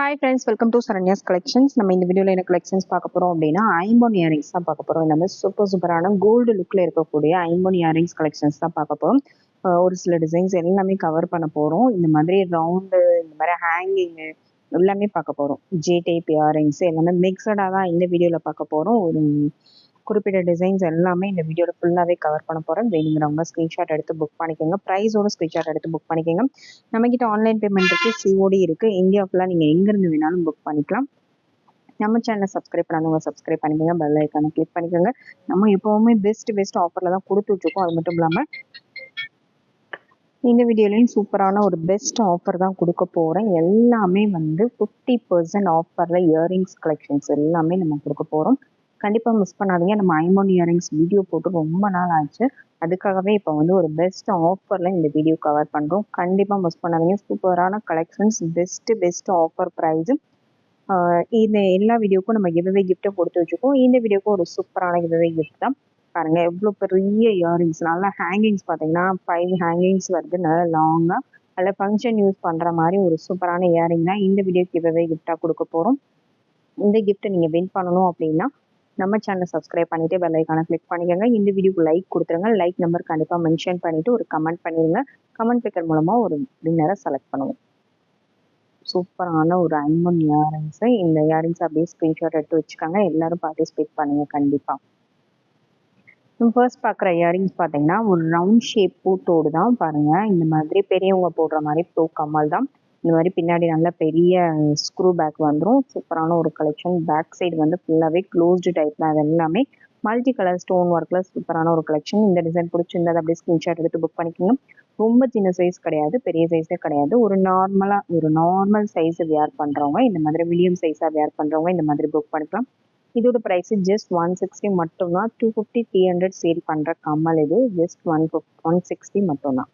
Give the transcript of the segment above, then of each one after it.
Hi friends welcome to Saranya's collections நம்ம இந்த வீடியோவில் என்ன கலெக்ஷன்ஸ் பார்க்க போகிறோம் அப்படின்னா ஐம்போன் இயரிங்ஸ் தான் பார்க்க போகிறோம் எல்லாமே சூப்பர் சூப்பரான கோல்டு லுக்கில் இருக்கக்கூடிய ஐம்போன் இயரிங்ஸ் கலெக்ஷன்ஸ் தான் பார்க்க போகிறோம் ஒரு சில டிசைன்ஸ் எல்லாமே கவர் பண்ண போகிறோம் இந்த மாதிரி ரவுண்டு இந்த மாதிரி ஹேங்கிங்கு எல்லாமே பார்க்க போகிறோம் ஜே டைப் இயரிங்ஸ் எல்லாமே மிக்சடாக தான் இந்த வீடியோவில் பார்க்க போகிறோம் ஒரு குறிப்பிட்ட டிசைன்ஸ் எல்லாமே இந்த வீடியோவில் ஃபுல்லாகவே கவர் பண்ண போகிறேன் வேணுங்கிறவங்க ஸ்க்ரீன்ஷாட் எடுத்து புக் பண்ணிக்கோங்க. ப்ரைஸோட ஸ்க்ரீன்ஷாட் எடுத்து புக் பண்ணிக்கோங்க. நம்மக்கிட்ட ஆன்லைன் பேமெண்ட் இருக்குது சிஓடி இருக்குது இந்தியா ஃபுல்லாக நீங்கள் எங்கேருந்து வேணாலும் புக் பண்ணிக்கலாம். நம்ம சேனலை சப்ஸ்கிரைப் பண்ணாதவங்க சப்ஸ்கிரைப் பண்ணிக்கோங்க. பெல் ஐக்கானை கிளிக் பண்ணிக்கோங்க. நம்ம எப்போவுமே பெஸ்ட் பெஸ்ட் ஆஃபரில் தான் கொடுத்து வச்சுருக்கோம் அது மட்டும் இல்லாமல் இந்த வீடியோலையும் சூப்பரான ஒரு பெஸ்ட் ஆஃபர் தான் கொடுக்க போகிறேன் எல்லாமே வந்து ஃபிஃப்டி பர்சன்ட் ஆஃபரில் இயரிங்ஸ் கலெக்ஷன்ஸ் எல்லாமே நம்ம கொடுக்க போகிறோம் கண்டிப்பாக மிஸ் பண்ணாதீங்க. நம்ம ஐமோன் இயரிங்ஸ் வீடியோ போட்டு ரொம்ப நாள் ஆச்சு. அதுக்காகவே இப்போ வந்து ஒரு பெஸ்ட் ஆஃபரில் இந்த வீடியோ கவர் பண்ணுறோம் கண்டிப்பாக மிஸ் பண்ணாதீங்க. சூப்பரான collections best best offer price இந்த எல்லா வீடியோக்கும் நம்ம எவ்வளவு கிஃப்ட்டை கொடுத்து வச்சுருக்கோம் இந்த வீடியோக்கும் ஒரு சூப்பரான கிவ்வே கிஃப்ட் தான். பாருங்கள் எவ்வளோ பெரிய இயரிங்ஸ் நல்லா ஹேங்கிங்ஸ் பார்த்தீங்கன்னா ஃபைவ் ஹேங்கிங்ஸ் வருது. நல்லா லாங்காக அதில் ஃபங்க்ஷன் யூஸ் பண்ணுற மாதிரி ஒரு சூப்பரான இயரிங் தான் இந்த வீடியோ கிவ்வே கிஃப்டாக கொடுக்க போகிறோம் இந்த கிஃப்ட்டை நீங்கள் வின் பண்ணணும் அப்படின்னா நம்ம சேனலை சப்ஸ்கிரைப் பண்ணிட்டு பெல் ஐக்கான கிளிக் பண்ணிக்கோங்க. இந்த வீடியோக்கு லைக் கொடுத்துருங்க. லைக் நம்பர் கண்டிப்பாக மென்ஷன் பண்ணிட்டு ஒரு கமெண்ட் பண்ணிடுங்க கமெண்ட் பிக்கர் மூலமாக ஒரு வின்னரை செலக்ட் பண்ணுவோம். சூப்பரான ஒரு ஐம்பன் இயரிங்ஸு இந்த இயரிங்ஸ் அப்படியே ஸ்க்ரீன்ஷாட் எடுத்து வச்சுக்காங்க. எல்லாரும் பார்ட்டிசிபேட் பண்ணுங்க கண்டிப்பாக ஃபர்ஸ்ட் பார்க்குற இயரிங்ஸ் பார்த்தீங்கன்னா ஒரு ரவுண்ட் ஷேப் பூட்டோடு தான் பாருங்கள் இந்த மாதிரி பெரியவங்க போடுற மாதிரி ப்ரோ கம்மல் தான் இந்த மாதிரி பின்னாடி நல்ல பெரிய ஸ்க்ரூ பேக் வந்துடும் சூப்பரான ஒரு கலெக்ஷன் பேக் சைடு வந்து ஃபுல்லாகவே க்ளோஸ்டு டைப் தான். அது எல்லாமே மல்டி கலர் ஸ்டோன் ஒர்க்கில் சூப்பரான ஒரு கலெக்ஷன் இந்த டிசைன் பிடிச்சிருந்தது அப்படியே ஸ்க்ரீன்ஷாட் எடுத்து புக் பண்ணிக்கோங்க. ரொம்ப சின்ன சைஸ் கிடையாது. பெரிய சைஸே கிடையாது. ஒரு நார்மலாக ஒரு நார்மல் சைஸை வியர் பண்ணுறவங்க இந்த மாதிரி மீடியம் சைஸாக வியர் பண்ணுறவங்க இந்த மாதிரி புக் பண்ணிக்கலாம். இதோட ப்ரைஸ் ஜஸ்ட் ஒன் சிக்ஸ்டி மட்டும்தான். Two fifty three hundred sale பண்ணுற கம்மல் இது. ஜஸ்ட் ஒன் ஒன் சிக்ஸ்டி மட்டும்தான்.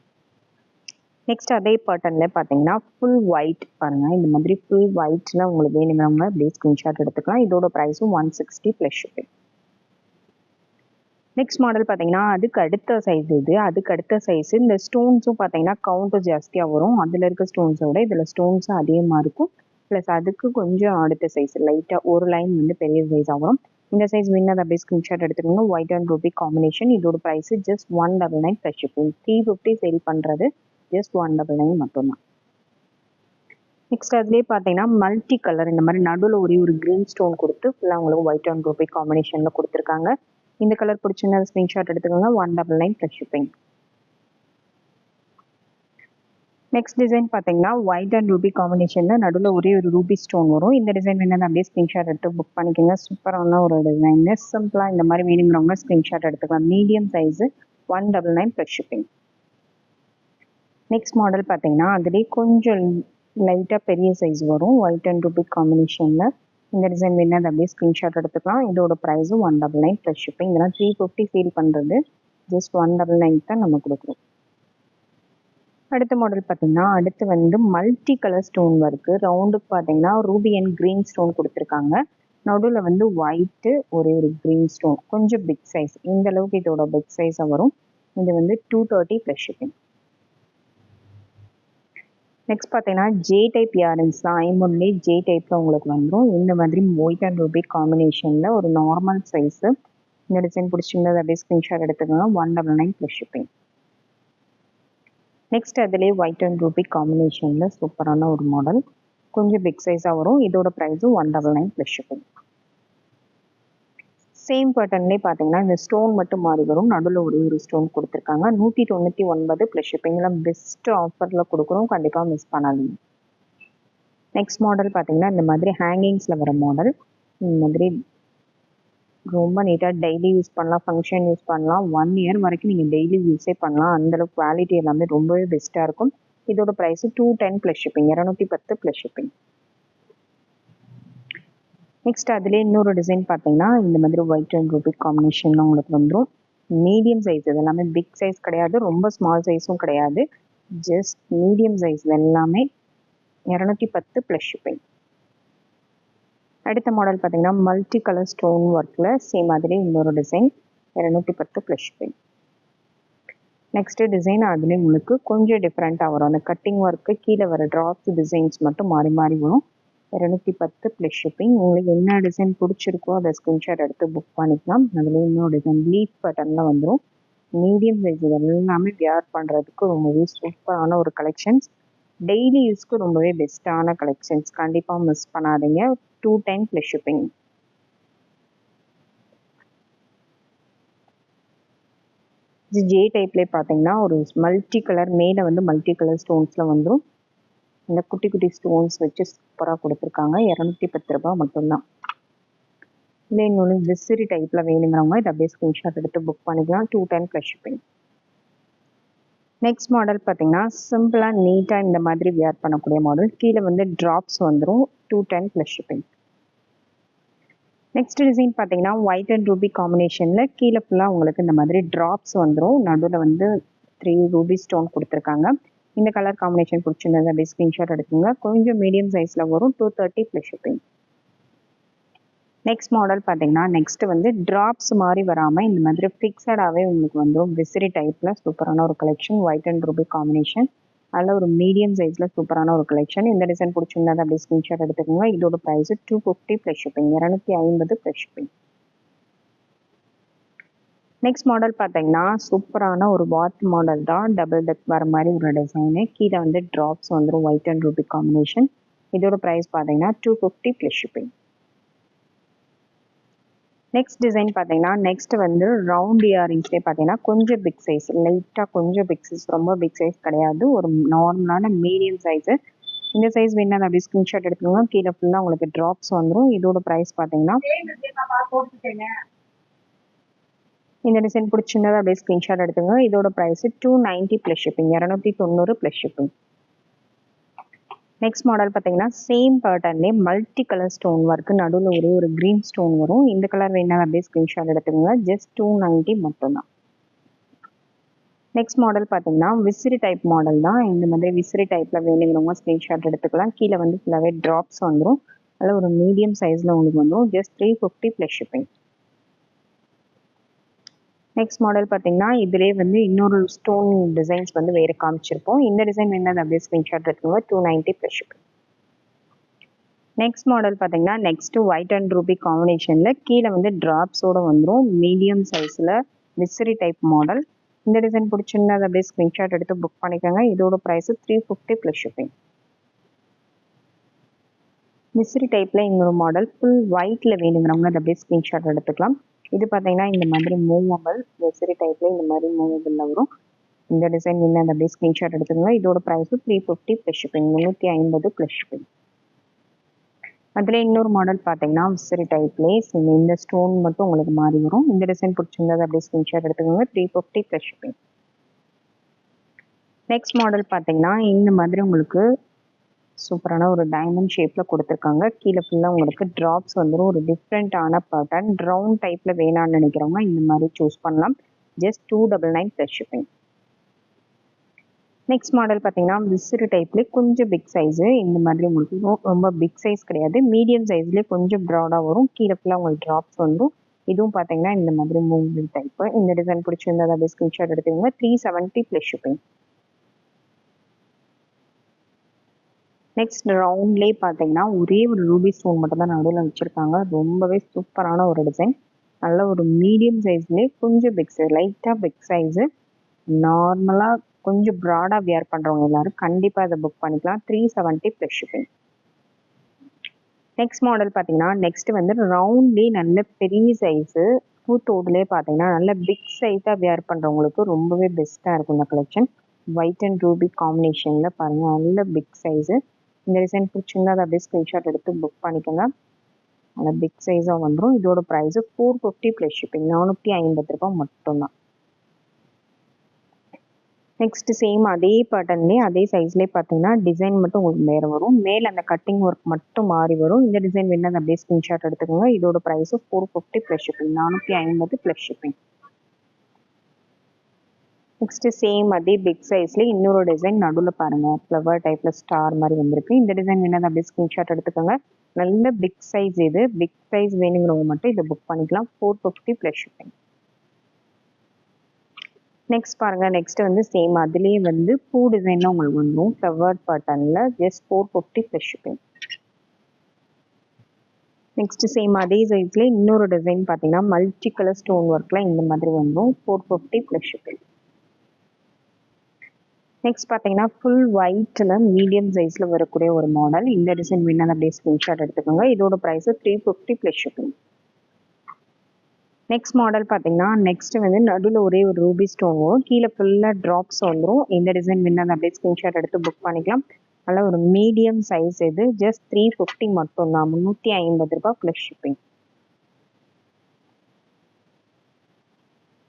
நெக்ஸ்ட் அதே பேட்டர்னில் பார்த்தீங்கன்னா ஃபுல் ஒயிட் பாருங்கள் இந்த மாதிரி ஃபுல் ஒயிட்டில் உங்களுக்கு வேணுங்கிறவங்க அப்படியே ஸ்க்ரீன்ஷாட் எடுத்துக்கலாம். இதோட ப்ரைஸும் one sixty plus shipping next model பார்த்தீங்கன்னா அதுக்கு அடுத்த சைஸ் இது. அதுக்கு அடுத்த சைஸ் இந்த ஸ்டோன்ஸும் பார்த்தீங்கன்னா கவுண்ட்டு ஜாஸ்தியாக வரும். அதில் இருக்க ஸ்டோன்ஸை விட இதில் ஸ்டோன்ஸும் அதிகமாக இருக்கும். ப்ளஸ் அதுக்கு கொஞ்சம் அடுத்த சைஸ் லைட்டாக ஒரு லைன் வந்து பெரிய சைஸாக வரும். இந்த சைஸ் வின்னர் அப்படியே ஸ்க்ரீன்ஷாட் எடுத்துக்கோங்க. ஒயிட் அண்ட் ரூபி காம்பினேஷன் இதோட price just one double nine plus shipping three fifty sale பண்ணுறது ஜஸ்ட் ஒன் டபுள் நைன் மட்டும்தான். நெக்ஸ்ட் அதுலேயே பார்த்தீங்கன்னா மல்டி கலர் இந்த மாதிரி நடுவில் ஒரே ஒரு க்ரீன் ஸ்டோன் கொடுத்து ஃபுல்லாக உங்களுக்கு ஒயிட் அண்ட் ரூபே காம்பினேஷனில் கொடுத்துருக்காங்க. இந்த கலர் பிடிச்சிருந்தா ஸ்க்ரீன்ஷாட் எடுத்துக்கோங்க. One double nine plus shipping next design பார்த்தீங்கன்னா ஒயிட் அண்ட் ரூபி காம்பினேஷனில் நடுவில் ஒரே ஒரு ரூபி ஸ்டோன் வரும். இந்த டிசைன் வேணும் அப்படியே ஸ்க்ரீன்ஷாட் எடுத்து புக் பண்ணிக்கோங்க. சூப்பரான ஒரு டிசைன் சிம்பிளாக இந்த மாதிரி வேணுங்கிறவங்க ஸ்க்ரீன்ஷாட் எடுத்துக்கலாம். Medium size one double nine plus shipping next model பார்த்தீங்கன்னா அதுலேயே கொஞ்சம் லைட்டாக பெரிய சைஸ் வரும். ஒயிட் அண்ட் ரூபிக் காம்பினேஷனில் இந்த டிசைன் வேணும் அதை அப்படியே ஸ்க்ரீன்ஷாட் எடுத்துக்கலாம். இதோட ப்ரைஸும் one double nine plus shipping இதெல்லாம் த்ரீ ஃபிஃப்டி ஃபீல் பண்ணுறது ஜஸ்ட் ஒன் டபுள் நைன் தான் நம்ம கொடுக்குறோம். அடுத்த மாடல் பார்த்தீங்கன்னா அடுத்து வந்து மல்டி கலர் ஸ்டோன் ஒர்க்கு ரவுண்டுக்கு பார்த்தீங்கன்னா ரூபி அண்ட் க்ரீன் ஸ்டோன் கொடுத்துருக்காங்க. நடுவில் வந்து ஒயிட்டு ஒரே ஒரு க்ரீன் ஸ்டோன் கொஞ்சம் பிக் சைஸ் இந்த அளவுக்கு இதோட பிக் சைஸாக வரும். இது வந்து two thirty plus shipping next பார்த்தீங்கன்னா ஜே டைப் இயரிங்ஸ் தான் ஐம்பொன்லே ஜே டைப்பில் உங்களுக்கு வந்துடும் இந்த மாதிரி ஒயிட் அண்ட் ரூபி காம்பினேஷனில் ஒரு நார்மல் சைஸு இந்த டிசைன் பிடிச்சிருந்தது அப்படியே ஸ்க்ரீன்ஷாட் எடுத்துக்கோங்க. One double nine plus shipping next அதிலே ஒயிட் அண்ட் ரூபி காம்பினேஷனில் சூப்பரான ஒரு மாடல் கொஞ்சம் பிக் சைஸாக வரும். இதோட ப்ரைஸும் one double nine plus shipping same பேட்டர்ன்லேயே பார்த்தீங்கன்னா இந்த ஸ்டோன் மட்டும் மாறி வரும். நடுவில் ஒரே ஒரு ஸ்டோன் கொடுத்துருக்காங்க. நூற்றி தொண்ணூற்றி ஒன்பது ப்ளஸ் ஷிப்பிங்கில் பெஸ்ட் ஆஃபரில் கொடுக்குறோம். கண்டிப்பாக மிஸ் பண்ணாதீங்க. நெக்ஸ்ட் மாடல் பார்த்தீங்கன்னா இந்த மாதிரி ஹேங்கிங்ஸில் வர மாடல் இந்த மாதிரி ரொம்ப நீட்டாக டெய்லி யூஸ் பண்ணலாம். ஃபங்க்ஷன் யூஸ் பண்ணலாம். ஒன் இயர் வரைக்கும் நீங்கள் டெய்லி யூஸே பண்ணலாம். அந்தளவுக்கு குவாலிட்டி எல்லாமே ரொம்பவே பெஸ்ட்டாக இருக்கும். இதோட price two ten plus shipping இரநூத்தி பத்து ப்ளஸ் ஷிப்பிங் நெக்ஸ்ட் அதுலேயே இன்னொரு டிசைன் பார்த்தீங்கன்னா இந்த மாதிரி ஒயிட் அண்ட் ரூபி காம்பினேஷன் உங்களுக்கு வந்துடும் மீடியம் சைஸ் இது எல்லாமே பிக் சைஸ் கிடையாது ரொம்ப ஸ்மால் சைஸும் கிடையாது. ஜஸ்ட் மீடியம் சைஸ் எல்லாமே இரநூத்தி பத்து ப்ளஸ் ஷிப்பிங் அடுத்த மாடல் பார்த்தீங்கன்னா மல்டி கலர் ஸ்டோன் ஒர்க்கில் சேம் மாதிரி இன்னொரு டிசைன் இரநூத்தி பத்து ப்ளஸ் ஷிப்பிங் நெக்ஸ்ட்டு டிசைன் அதுலேயும் உங்களுக்கு கொஞ்சம் டிஃப்ரெண்ட்டாக வரும். அந்த கட்டிங் ஒர்க்கு கீழே வர ட்ராப்ஸ் டிசைன்ஸ் மட்டும் மாறி மாறி வரும். இரநூத்தி பத்து ப்ளஸ் ஷிப்பிங் உங்களுக்கு என்ன டிசைன் பிடிச்சிருக்கோ அதை ஸ்க்ரீன்ஷாட் எடுத்து புக் பண்ணிக்கலாம். அதில் இன்னொரு டிசைன் லீஃப் பட்டனில் வந்துடும் மீடியம் சைஸ் எல்லாமே வியர் பண்ணுறதுக்கு ரொம்பவே சூப்பரான ஒரு கலெக்ஷன்ஸ் டெய்லி யூஸ்க்கு ரொம்பவே பெஸ்ட்டான கலெக்ஷன்ஸ் கண்டிப்பாக மிஸ் பண்ணாதீங்க. டூ டைம் ப்ளஸ் ஷிப்பிங் இது ஜே டைப்லேயே பார்த்தீங்கன்னா ஒரு மல்டி கலர் மேலே வந்து மல்டி கலர் ஸ்டோன்ஸில் வந்துடும் இந்த குட்டி குட்டி ஸ்டோன்ஸ் வச்சு சூப்பராக கொடுத்துருக்காங்க. இரநூத்தி பத்து ரூபா மட்டும்தான். இல்லை இன்னொன்று விசிறி டைப்பில் வேணுங்கிறவங்க இதை அப்படியே ஸ்க்ரீன்ஷாட் எடுத்து புக் பண்ணிக்கலாம். Two time plus shipping next model பார்த்தீங்கன்னா சிம்பிளாக நீட்டாக இந்த மாதிரி வியர் பண்ணக்கூடிய மாடல் கீழே வந்து ட்ராப்ஸ் வந்துடும் two time plus shipping next design பார்த்தீங்கன்னா ஒயிட் அண்ட் ரூபி காம்பினேஷனில் கீழே ஃபுல்லாக உங்களுக்கு இந்த மாதிரி ட்ராப்ஸ் வந்துடும் நடுவில் வந்து த்ரீ ரூபி ஸ்டோன் கொடுத்துருக்காங்க. இந்த கலர் காம்பினேஷன் பிடிச்சிருந்தது. அப்படி ஸ்க்ரீன்ஷாட் எடுத்துங்க கொஞ்சம் மீடியம் சைஸில் வரும். Two thirty plus shipping next model பார்த்தீங்கன்னா நெக்ஸ்ட் வந்து ட்ராப்ஸ் மாதிரி வராமல் இந்த மாதிரி ஃபிக்ஸடாகவே உங்களுக்கு வந்துடும் விசிறி டைப்பில் சூப்பரான ஒரு collection white and ruby combination அதில் ஒரு மீடியம் சைஸில் சூப்பரான ஒரு கலெக்ஷன் இந்த டிசைன் பிடிச்சிருந்தது அப்படி ஸ்க்ரீன்ஷாட் எடுத்துக்கோங்க. இதோட price two fifty plus shipping இரநூத்தி ஐம்பது ப்ளஸ் ஷிப்பிங் நெக்ஸ்ட் மாடல் பார்த்தீங்கன்னா சூப்பரான ஒரு வாட் மாடல் தான். டபுள் டெக் வர மாதிரி ஒரு டிசைனு கீழே வந்து ட்ராப்ஸ் வந்துடும் ஒயிட் அண்ட் ரூபி காம்பினேஷன் இதோட ப்ரைஸ் பார்த்தீங்கன்னா two fifty plus shipping next design பார்த்தீங்கன்னா நெக்ஸ்ட் வந்து ரவுண்ட் இயரிங்ஸ்லேயே பார்த்தீங்கன்னா கொஞ்சம் பிக் சைஸ் லைட்டாக கொஞ்சம் பிக் சைஸ் ரொம்ப பிக் சைஸ் கிடையாது. ஒரு நார்மலான மீடியம் சைஸு இந்த சைஸ் வேணா அப்படி ஸ்கிரீன்ஷாட் எடுத்துக்கோங்க. கீழே ஃபுல்லாக உங்களுக்கு ட்ராப்ஸ் வந்துடும் இதோட ப்ரைஸ் பார்த்தீங்கன்னா இந்த டிசைன் பிடிச்சிருந்தது அப்படியே ஸ்க்ரீன்ஷாட் எடுத்துங்க. இதோட price two ninety plus shipping இரநூத்தி தொண்ணூறு ப்ளஸ் ஷிப்பிங் நெக்ஸ்ட் மாடல் பார்த்தீங்கன்னா சேம் பேட்டர்ன்லேயே மல்டி கலர் ஸ்டோன் ஒர்க்கு நடுவில் ஒரே ஒரு க்ரீன் ஸ்டோன் வரும். இந்த கலர் வேணாலும் அப்படியே ஸ்க்ரீன்ஷாட் எடுத்துக்கோங்க. ஜஸ்ட் டூ நைன்ட்டி மட்டும்தான். நெக்ஸ்ட் மாடல் பார்த்தீங்கன்னா விசிறி டைப் மாடல் தான். இந்த மாதிரி விசிறி டைப்பில் வேணுங்கிறவங்க ஸ்க்ரீன்ஷாட் எடுத்துக்கலாம். கீழே வந்து ஃபுல்லாகவே ட்ராப்ஸ் வந்துடும் அதில் ஒரு மீடியம் சைஸில் உங்களுக்கு வந்துடும் just three fifty plus shipping next model பார்த்தீங்கன்னா இதிலே வந்து இன்னொரு ஸ்டோன் டிசைன்ஸ் வந்து வேறு காமிச்சிருப்போம். இந்த டிசைன் வேணால் அப்படியே ஸ்க்ரீன்ஷாட் இருக்குங்க two ninety plus next model பார்த்தீங்கன்னா நெக்ஸ்ட் ஒயிட் அண்ட் ரூபி காம்பினேஷனில் கீழே வந்து ட்ராப்ஸோட வந்துடும் மீடியம் சைஸில் விசிறி டைப் மாடல் இந்த டிசைன் பிடிச்சிருந்தா அதை அப்படியே ஸ்க்ரீன்ஷாட் எடுத்து புக் பண்ணிக்கோங்க. இதோட price three fifty plus shipping Misri டைப்பில் இன்னொரு மாடல் ஃபுல் ஒயிட்டில் வேணுங்கிறவங்க அதை அப்படியே ஸ்க்ரீன்ஷாட் எடுத்துக்கலாம். இது பார்த்தீங்கன்னா இந்த மாதிரி மூவபிள் விசிறி டைப்பில் இந்த மாதிரி மூவபிளில் வரும். இந்த டிசைன் என்ன அந்த அப்படியே ஸ்க்ரீன்ஷாட் எடுத்துக்கோங்க. இதோட price three fifty plus shipping முந்நூற்றி ஐம்பது ப்ளஸ் ஷிப்பிங் அதில் இன்னொரு மாடல் பார்த்தீங்கன்னா விசிறி டைப்லேயே இந்த ஸ்டோன் மட்டும் உங்களுக்கு மாறி வரும். இந்த டிசைன் பிடிச்சிருந்தது அப்படியே ஸ்க்ரீன்ஷாட் எடுத்துக்கோங்க. Three fifty plus shipping next model பார்த்தீங்கன்னா இந்த மாதிரி உங்களுக்கு சூப்பரான ஒரு டைமண்ட் ஷேப்பில் கொடுத்துருக்காங்க. கீழே ஃபுல்லாக உங்களுக்கு ட்ராப்ஸ் வந்துடும் ஒரு டிஃப்ரெண்ட்டான பேட்டர்ன் ரவுண்ட் டைப்பில் வேணான்னு நினைக்கிறவங்க இந்த மாதிரி சூஸ் பண்ணலாம். Just two double nine plus shipping next model பார்த்தீங்கன்னா விசிறு டைப்லேயே கொஞ்சம் பிக் சைஸு இந்த மாதிரி உங்களுக்கு ரொம்ப பிக் சைஸ் கிடையாது. மீடியம் சைஸ்லேயே கொஞ்சம் ப்ராடாக வரும். கீழே ஃபுல்லாக உங்களுக்கு ட்ராப்ஸ் வந்துடும் இதுவும் பார்த்தீங்கன்னா இந்த மாதிரி மூவிங் டைப்பு இந்த டிசைன் பிடிச்சிருந்தா அதை ஸ்க்ரீன்ஷாட் எடுத்துக்கோங்க. Three seventy plus shipping next ரவுண்ட்லேயே பார்த்தீங்கன்னா ஒரே ஒரு ரூபி ஸ்டோன் மட்டும் தான் நடுவில் வச்சுருக்காங்க. ரொம்பவே சூப்பரான ஒரு டிசைன் நல்ல ஒரு மீடியம் சைஸ்லேயே கொஞ்சம் பிக் சைஸ் லைட்டாக பிக் சைஸு நார்மலாக கொஞ்சம் ப்ராடாக வியர் பண்ணுறவங்க எல்லாரும் கண்டிப்பாக இதை புக் பண்ணிக்கலாம். Three seventy plus shipping next model பார்த்தீங்கன்னா நெக்ஸ்ட் வந்து ரவுண்ட்லேயே நல்ல பெரிய சைஸு பூத்தோடுலேயே பார்த்தீங்கன்னா நல்ல பிக் சைஸாக வியர் பண்ணுறவங்களுக்கு ரொம்பவே பெஸ்ட்டாக இருக்கும் இந்த கலெக்ஷன் ஒயிட் அண்ட் ரூபி காம்பினேஷனில் பாருங்கள் நல்ல பிக் சைஸு இந்த டிசைன் பிடிச்சிருந்தா அதை அப்படியே ஸ்க்ரீன்ஷாட் எடுத்து புக் பண்ணிக்கோங்க. அந்த பிக் சைஸாக வந்துடும் இதோட price four fifty plus shipping நானூற்றி ஐம்பது ரூபாய் மட்டும்தான். நெக்ஸ்ட் சேம் அதே பேட்டர்ன்லேயே அதே சைஸ்லேயே பார்த்தீங்கன்னா டிசைன் மட்டும் உங்களுக்கு வேறு வரும். மேலே அந்த கட்டிங் ஒர்க் மட்டும் மாறி வரும். இந்த டிசைன் வேணும் அதை அப்படியே ஸ்க்ரீன்ஷாட் எடுத்துக்கோங்க. இதோட price four fifty plus shipping நானூற்றி ஐம்பது ப்ளஸ் ஷிப்பிங் நெக்ஸ்ட்டு சேம் அதே பிக் சைஸ்ல இன்னொரு டிசைன் நடுவில் பாருங்க. ஃப்ளவர் டைப்ல ஸ்டார் மாதிரி வந்திருக்கு. இந்த டிசைன் வேணா அப்படியே ஸ்க்ரீன்ஷாட் எடுத்துக்கோங்க. நல்ல பிக் சைஸ் இது. பிக் சைஸ் வேணுங்கிறவங்க மட்டும் இதை புக் பண்ணிக்கலாம். Four fifty plus shipping next பாருங்க. நெக்ஸ்ட் வந்து சேம் அதுலேயே வந்து பூ டிசைன்லாம் உங்களுக்கு வந்துடும் ஃப்ளவர் பேட்டர்னில் just four fifty plus shipping next same அதே சைஸ்ல இன்னொரு டிசைன் பார்த்தீங்கன்னா மல்டி கலர் ஸ்டோன் ஒர்க்ல இந்த மாதிரி வந்துடும் four fifty plus shipping next பார்த்தீங்கன்னா ஃபுல் ஒயிட்டில் மீடியம் சைஸில் வரக்கூடிய ஒரு மாடல் இந்த டிசைன் வேணும் அப்படியே ஸ்க்ரீன்ஷாட் எடுத்துக்கோங்க. இதோட price three fifty plus shipping next model பார்த்தீங்கன்னா நெக்ஸ்ட் வந்து நடுவில் ஒரே ஒரு ரூபி ஸ்டோன் வரும் கீழே ஃபுல்லாக ட்ராப்ஸ் வந்துடும் இந்த டிசைன் வேணும் அப்படியே ஸ்க்ரீன்ஷாட் எடுத்து புக் பண்ணிக்கலாம். நல்ல ஒரு மீடியம் சைஸ் இது. ஜஸ்ட் த்ரீ ஃபிஃப்டி மட்டும்தான். முந்நூற்றி ஐம்பது ரூபாய் ப்ளஸ் ஷிப்பிங்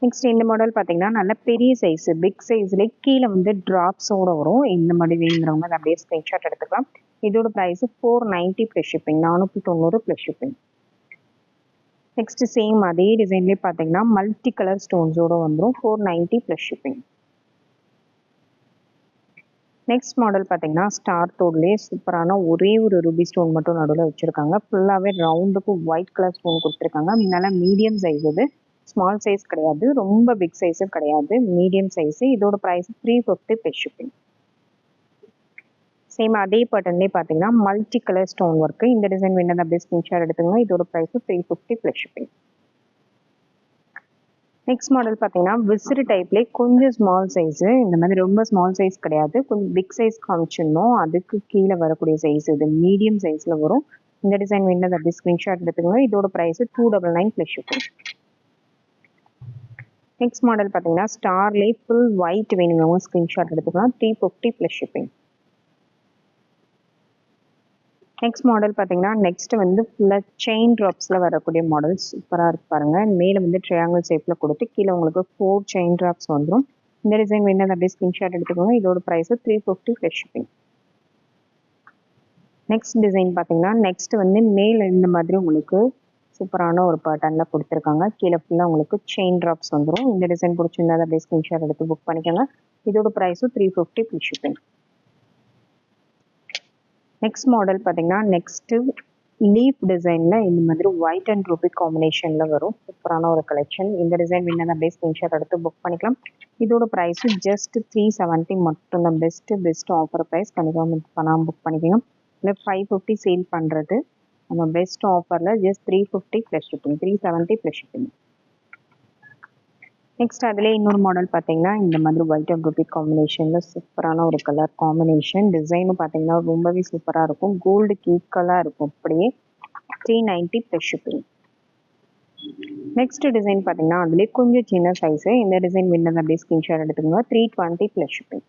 நெக்ஸ்ட் இந்த மாடல் பார்த்தீங்கன்னா நல்ல பெரிய சைஸ் பிக் சைஸ்லேயே கீழே வந்து ட்ராப்ஸோட வரும். இந்த மாதிரி வேணுங்கிறவங்க அதை அப்படியே ஸ்க்ரீன்ஷாட் எடுத்துக்கலாம். இதோட price four ninety plus shipping நானூற்றி தொண்ணூறு ப்ளஸ் ஷிப்பிங் நெக்ஸ்ட் சேம் அதே டிசைன்லேயே பார்த்தீங்கன்னா மல்டி கலர் ஸ்டோன்ஸோட வந்துடும் four ninety plus shipping next model பார்த்தீங்கன்னா ஸ்டார் தோட்லேயே சூப்பரான ஒரே ஒரு ரூபி ஸ்டோன் மட்டும் நடுவில் வச்சுருக்காங்க. ஃபுல்லாகவே ரவுண்டுக்கு ஒயிட் கலர் ஸ்டோன் கொடுத்துருக்காங்க. நல்லா மீடியம் சைஸ் இது ஸ்மால் சைஸ் கிடையாது ரொம்ப பிக் சைஸும் கிடையாது மீடியம் சைஸு இதோட price three fifty plus shipping same அதே பட்டன்லேயே பார்த்தீங்கன்னா மல்டி கலர் ஸ்டோன் ஒர்க்கு இந்த டிசைன் வேணும் அப்படியே ஸ்கிரீன்ஷாட் எடுத்துங்க இதோட price three fifty plus shipping next model பார்த்தீங்கன்னா விசிறு டைப்லேயே கொஞ்சம் ஸ்மால் சைஸு இந்த மாதிரி ரொம்ப ஸ்மால் சைஸ் கிடையாது. கொஞ்சம் பிக் சைஸ் காமிச்சிருந்தோம் அதுக்கு கீழே வரக்கூடிய சைஸ் இது மீடியம் சைஸில் வரும். இந்த டிசைன் வேணும் அப்படியே ஸ்கிரீன்ஷாட் எடுத்துக்கோங்க. இதோட price two double nine plus shipping next model பார்த்தீங்கன்னா ஸ்டார்லேயே ஃபுல் ஒயிட் வேணுங்கிறவங்க ஸ்க்ரீன்ஷாட் எடுத்துக்கலாம். Three fifty plus shipping next model பார்த்தீங்கன்னா நெக்ஸ்ட் வந்து ஃபுல்லாக செயின் ட்ராப்ஸில் வரக்கூடிய மாடல் சூப்பராக இருக்கு பாருங்கள் மேலே வந்து ட்ரையாங்கிள் ஷேப்பில் கொடுத்து கீழே உங்களுக்கு ஃபோர் செயின் ட்ராப்ஸ் வந்துடும் இந்த டிசைன் வேணும் அப்படியே ஸ்கிரீன்ஷாட் எடுத்துக்கோங்க. இதோட price three fifty plus shipping next design பார்த்தீங்கன்னா நெக்ஸ்ட் வந்து மேலே இந்த மாதிரி உங்களுக்கு சூப்பரான ஒரு பேட்டர்னில் கொடுத்துருக்காங்க. கீழே ஃபுல்லாக உங்களுக்கு செயின் ட்ராப்ஸ் வந்துடும் இந்த டிசைன் பிடிச்சிருந்தா அப்படியே ஸ்க்ரீன்ஷாட் எடுத்து புக் பண்ணிக்கோங்க. இதோட ப்ரைஸும் three fifty plus shipping next model பார்த்தீங்கன்னா நெக்ஸ்ட்டு லீஃப் டிசைனில் இந்த மாதிரி ஒயிட் அண்ட் ரூபி காம்பினேஷனில் வரும். சூப்பரான ஒரு கலெக்ஷன் இந்த டிசைன் வேணும் அப்படியே ஸ்க்ரீன்ஷாட் எடுத்து புக் பண்ணிக்கலாம். இதோட ப்ரைஸும் ஜஸ்ட் த்ரீ செவன்ட்டி மட்டும் தான். பெஸ்ட்டு பெஸ்ட் ஆஃபர் ப்ரைஸ் கண்டிப்பாக பண்ணாமல் புக் பண்ணிக்கோங்க. இல்லை ஃபைவ் ஃபிஃப்டி சேல் பண்ணுறது நம்ம பெஸ்ட் ஆஃபரில் just three fifty plus shipping three seventy plus shipping next அதிலே இன்னொரு மாடல் பார்த்தீங்கன்னா இந்த மாதிரி ஒயிட் அண்ட் ருபி காம்பினேஷனில் சூப்பரான ஒரு கலர் காம்பினேஷன் டிசைனும் பார்த்தீங்கன்னா ரொம்பவே சூப்பராக இருக்கும். கோல்டு ஈக்குவலாக இருக்கும். அப்படியே three ninety plus shipping next design பார்த்தீங்கன்னா அதுலேயே கொஞ்சம் சின்ன சைஸு இந்த டிசைன் வின்னது அப்படியே ஸ்கிரீன்ஷாட் எடுத்துக்கோங்க. Three twenty plus shipping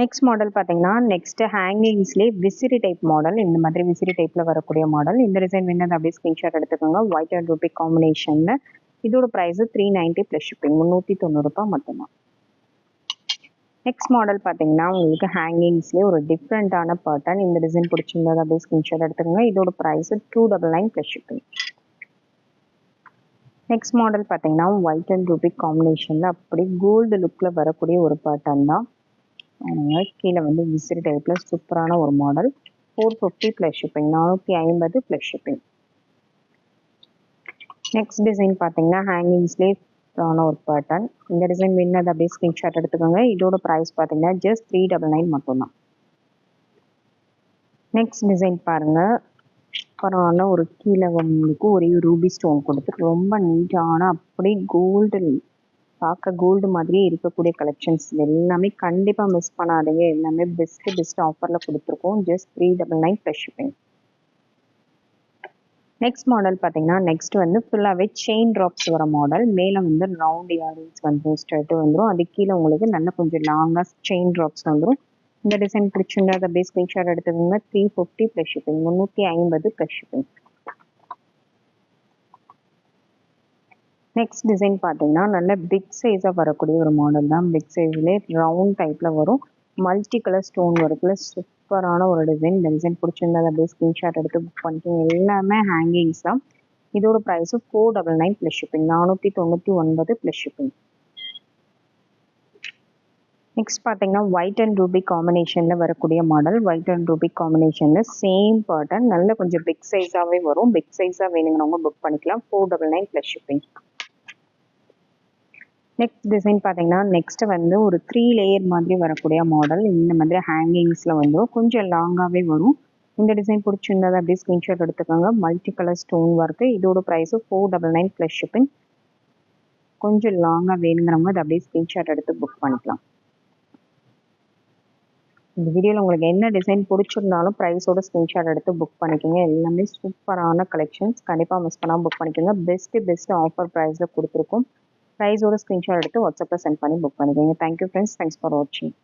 next model பார்த்தீங்கன்னா நெக்ஸ்ட் ஹேங்கிங்ஸ்லேயே விசிறி டைப் மாடல் இந்த மாதிரி விசிறி டைப்பில் வரக்கூடிய மாடல் இந்த டிசைன் வேணும் அப்படியே ஸ்க்ரீன்ஷாட் எடுத்துக்கோங்க. ஒயிட் அண்ட் ரூபி காம்பினேஷனில் இதோட price three ninety plus shipping முந்நூற்றி தொண்ணூறுபா மட்டும்தான். நெக்ஸ்ட் மாடல் பார்த்தீங்கன்னா உங்களுக்கு ஹேங்கிங்ஸ்லேயே ஒரு டிஃப்ரெண்ட்டான பேட்டர்ன் இந்த டிசைன் பிடிச்சிருந்தது அப்படியே ஸ்க்ரீன்ஷாட் எடுத்துக்கோங்க. இதோட price two double nine plus shipping next model பார்த்தீங்கன்னா ஒயிட் அண்ட் ரூபி காம்பினேஷனில் அப்படி கோல்டு லுக்கில் வரக்கூடிய ஒரு பேட்டர்ன் தான். கீழே வந்து விசிறி டைப்பில் சூப்பரான ஒரு model four fifty plus shipping நானூற்றி ஐம்பது ப்ளஸ் ஷிப்பிங் நெக்ஸ்ட் டிசைன் பார்த்தீங்கன்னா ஹேங்கிங்ஸ்லேயே ஆன ஒரு பேட்டர்ன் இந்த டிசைன் வேணும் அதை அப்படியே ஸ்க்ரீன்ஷாட் எடுத்துக்கோங்க. இதோட ப்ரைஸ் பார்த்தீங்கன்னா ஜஸ்ட் த்ரீ டபுள் நைன் மட்டும்தான். நெக்ஸ்ட் டிசைன் பாருங்க. பரவாயில்ல ஒரு கீழே உங்களுக்கு ஒரே ரூபி ஸ்டோன் கொடுத்து ரொம்ப நீட்டான அப்படியே கோல்டு பார்க்க கோல்டு மாதிரியே இருக்கக்கூடிய கலெக்ஷன்ஸ் எல்லாமே கண்டிப்பாக மிஸ் பண்ணாதீங்க. எல்லாமே பெஸ்ட்டு பெஸ்ட் ஆஃபரில் கொடுத்துருக்கோம். Just three double nine plus shipping next model பார்த்தீங்கன்னா நெக்ஸ்ட் வந்து ஃபுல்லாகவே செயின் ட்ராப்ஸ் வர மாடல் மேலே வந்து ரவுண்ட் இயரிங்ஸ் வந்து ஸ்ட்ரெட்டு வந்துடும் அது கீழே உங்களுக்கு நல்ல கொஞ்சம் லாங்காக செயின் ட்ராப்ஸ் வந்துடும் இந்த டிசைன் பிடிச்சிருந்தா அதை பேஸ் ஸ்க்ரீன்ஷாட் எடுத்துக்கோங்க. த்ரீ ஃபிஃப்டி ப்ளஸ் ஷிப்பிங் முந்நூற்றி ஐம்பது ப்ளஸ் ஷிப்பிங் நெக்ஸ்ட் டிசைன் பார்த்தீங்கன்னா நல்ல பிக் சைஸாக வரக்கூடிய ஒரு மாடல் தான். பிக் சைஸ்லேயே ரவுண்ட் டைப்பில் வரும். மல்டி கலர் ஸ்டோன் ஒர்க்கில் சூப்பரான ஒரு டிசைன் இந்த டிசைன் பிடிச்சிருந்தா அதை அப்படியே ஸ்க்ரீன்ஷாட் எடுத்து புக் பண்ணிக்கோங்க எல்லாமே ஹேங்கிங்ஸ் தான் இதோட price four double nine plus shipping நானூற்றி தொண்ணூற்றி ஒன்பது ப்ளஸ் ஷிப்பிங் நெக்ஸ்ட் பார்த்தீங்கன்னா ஒயிட் அண்ட் ரூபி காம்பினேஷனில் வரக்கூடிய மாடல் ஒயிட் அண்ட் ரூபி காம்பினேஷனில் சேம் பேட்டர்ன் நல்ல கொஞ்சம் பிக் சைஸாகவே வரும். பிக் சைஸாக வேணுங்கிறவங்க புக் பண்ணிக்கலாம். Four double nine plus shipping next design பார்த்தீங்கன்னா நெக்ஸ்ட் வந்து ஒரு த்ரீ லேயர் மாதிரி வரக்கூடிய மாடல் இந்த மாதிரி ஹேங்கிங்ஸில் வந்து கொஞ்சம் லாங்காகவே வரும். இந்த டிசைன் பிடிச்சிருந்தா அப்படியே ஸ்க்ரீன்ஷாட் எடுத்துக்கோங்க. மல்டி கலர் ஸ்டோன் ஒர்க்கு இதோட price four double nine plus shipping கொஞ்சம் லாங்காக வேணுங்கிறவங்க அதை அப்படியே ஸ்க்ரீன்ஷாட் எடுத்து புக் பண்ணிக்கலாம். இந்த வீடியோவில் உங்களுக்கு என்ன டிசைன் பிடிச்சிருந்தாலும் ப்ரைஸோட ஸ்க்ரீன்ஷாட் எடுத்து புக் பண்ணிக்கோங்க. எல்லாமே சூப்பரான கலெக்ஷன்ஸ் கண்டிப்பாக மிஸ் பண்ணாமல் புக் பண்ணிக்கோங்க. பெஸ்ட்டு பெஸ்ட்டு ஆஃபர் ப்ரைஸில் கொடுத்துருக்கோம். ப்ரைஸோட ஸ்க்ரீன்ஷாட் எடுத்து வாட்ஸ்அப்பில் சென்ட் பண்ணி புக் பண்ணிக்கோங்க. தேங்க்யூ ஃப்ரெண்ட்ஸ் தேங்க்ஸ் ஃபார் வாட்சிங்